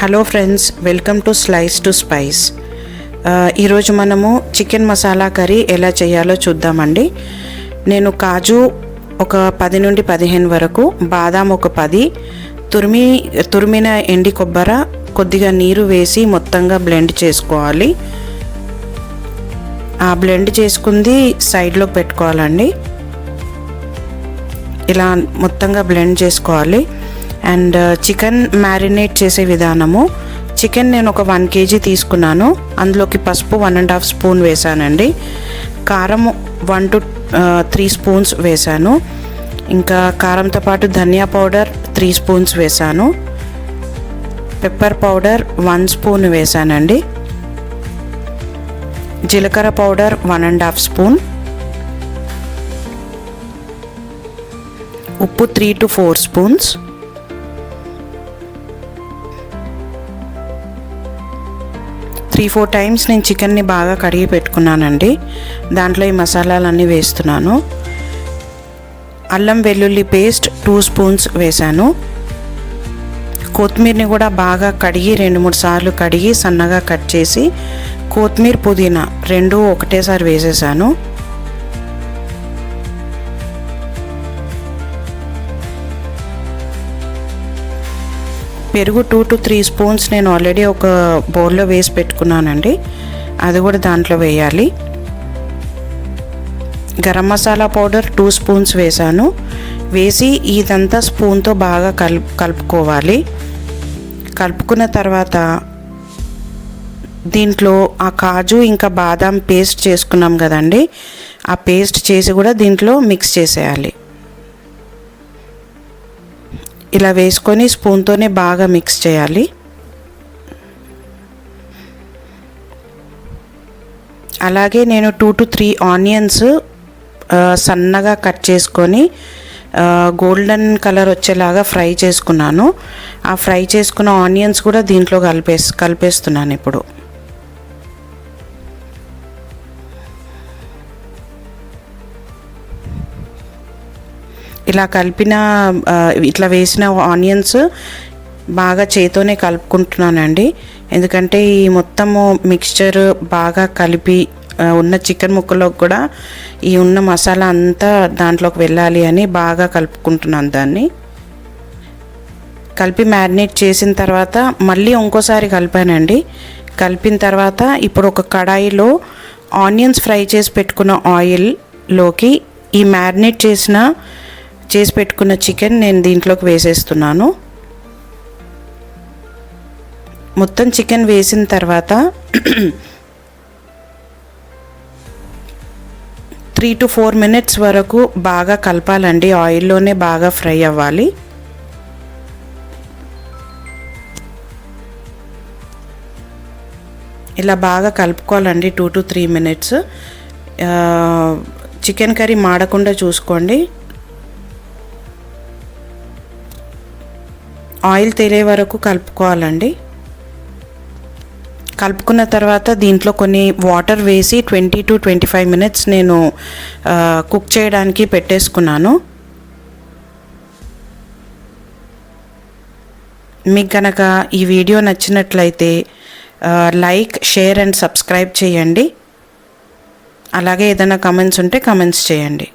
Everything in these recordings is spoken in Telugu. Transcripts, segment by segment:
Hello friends welcome to slice to spice ఈరోజు మనము చికెన్ మసాలా కర్రీ ఎలా చేయాలో చూద్దామండి. నేను కాజు ఒక పది నుండి పదిహేను వరకు బాదాం ఒక పది తురిమి తురిమిన ఎండి కొబ్బర కొద్దిగా నీరు వేసి మొత్తంగా బ్లెండ్ చేసుకోవాలి. ఆ బ్లెండ్ చేసుకుంది సైడ్లో పెట్టుకోవాలండి. ఇలా మొత్తంగా బ్లెండ్ చేసుకోవాలి. అండ్ uh, చికెన్ మ్యారినేట్ చేసే విధానము. చికెన్ నేను ఒక వన్ కేజీ తీసుకున్నాను. అందులోకి పసుపు వన్ అండ్ హాఫ్ స్పూన్ వేసానండి. కారం one two uh, three spoons వేసాను. ఇంకా కారంతో పాటు ధనియా పౌడర్ త్రీ స్పూన్స్ వేసాను. పెప్పర్ పౌడర్ వన్ స్పూన్ వేసానండి. జీలకర్ర powder one and half spoon. ఉప్పు three two four spoons. Three four times నేను చికెన్ని బాగా కడిగి పెట్టుకున్నానండి. దాంట్లో ఈ మసాలాలన్నీ వేస్తున్నాను. అల్లం వెల్లుల్లి పేస్ట్ టూ స్పూన్స్ వేశాను. కొత్తిమీరని కూడా బాగా కడిగి రెండు మూడు సార్లు కడిగి సన్నగా కట్ చేసి కొత్తిమీర పుదీనా రెండు ఒకటేసారి వేసేసాను. పెరుగు టూ టు త్రీ స్పూన్స్ నేను ఆల్రెడీ ఒక బౌల్లో వేసి పెట్టుకున్నానండి. అది కూడా దాంట్లో వేయాలి. Garam masala powder two spoons వేసాను. వేసి ఇదంతా స్పూన్తో బాగా కల్ కలుపుకోవాలి. కలుపుకున్న తర్వాత దీంట్లో ఆ కాజు ఇంకా బాదాం పేస్ట్ చేసుకున్నాం కదండి. ఆ పేస్ట్ చేసి కూడా దీంట్లో మిక్స్ చేసేయాలి. ఇలా వేసుకొని స్పూన్తోనే బాగా మిక్స్ చేయాలి. అలాగే నేను టూ టు త్రీ ఆనియన్స్ సన్నగా కట్ చేసుకొని గోల్డెన్ కలర్ వచ్చేలాగా ఫ్రై చేసుకున్నాను. ఆ ఫ్రై చేసుకున్న ఆనియన్స్ కూడా దీంట్లో కలిపేసి కలిపేస్తున్నాను ఇప్పుడు. ఇలా కలిపిన ఇట్లా వేసిన ఆనియన్స్ బాగా చేతోనే కలుపుకుంటున్నానండి. ఎందుకంటే ఈ మొత్తము మిక్స్చర్ బాగా కలిపి ఉన్న చికెన్ ముక్కలోకి కూడా ఈ ఉన్న మసాలా అంతా దాంట్లోకి వెళ్ళాలి అని బాగా కలుపుకుంటున్నాను దాన్ని. కలిపి మ్యారినేట్ చేసిన తర్వాత మళ్ళీ ఇంకోసారి కలిపానండి. కలిపిన తర్వాత ఇప్పుడు ఒక కడాయిలో ఆనియన్స్ ఫ్రై చేసి పెట్టుకున్న ఆయిల్లోకి ఈ మ్యారినేట్ చేసిన చేసి పెట్టుకున్న చికెన్ నేను దీంట్లోకి వేసేస్తున్నాను. మొత్తం చికెన్ వేసిన తర్వాత త్రీ టు ఫోర్ మినిట్స్ వరకు బాగా కలపాలండి. ఆయిల్లోనే బాగా ఫ్రై అవ్వాలి. ఇలా బాగా కలుపుకోవాలండి two to three minutes. Chicken curry మాడకుండా చూసుకోండి. ఆయిల్ తేలే వరకు కలుపుకోవాలండి. కలుపుకున్న తర్వాత దీంట్లో కొన్ని వాటర్ వేసి twenty to twenty five minutes నేను కుక్ చేయడానికి పెట్టేసుకున్నాను. మీకు కనుక ఈ వీడియో నచ్చినట్లయితే లైక్ షేర్ అండ్ సబ్స్క్రైబ్ చేయండి. అలాగే ఏదైనా కమెంట్స్ ఉంటే కమెంట్స్ చేయండి.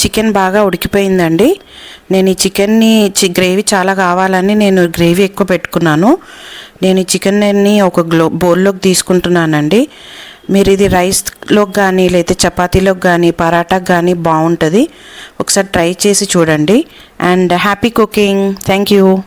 చికెన్ బాగా ఉడికిపోయిందండి. నేను ఈ చికెన్ని చి గ్రేవీ చాలా కావాలని నేను గ్రేవీ ఎక్కువ పెట్టుకున్నాను. నేను ఈ చికెన్ని ఒక గ్లో బౌల్లోకి తీసుకుంటున్నానండి. మీరు ఇది రైస్లోకి కానీ లేకపోతే చపాతీలోకి కానీ పరాటాకి కానీ బాగుంటుంది ఒకసారి ట్రై చేసి చూడండి. And happy cooking. Thank you.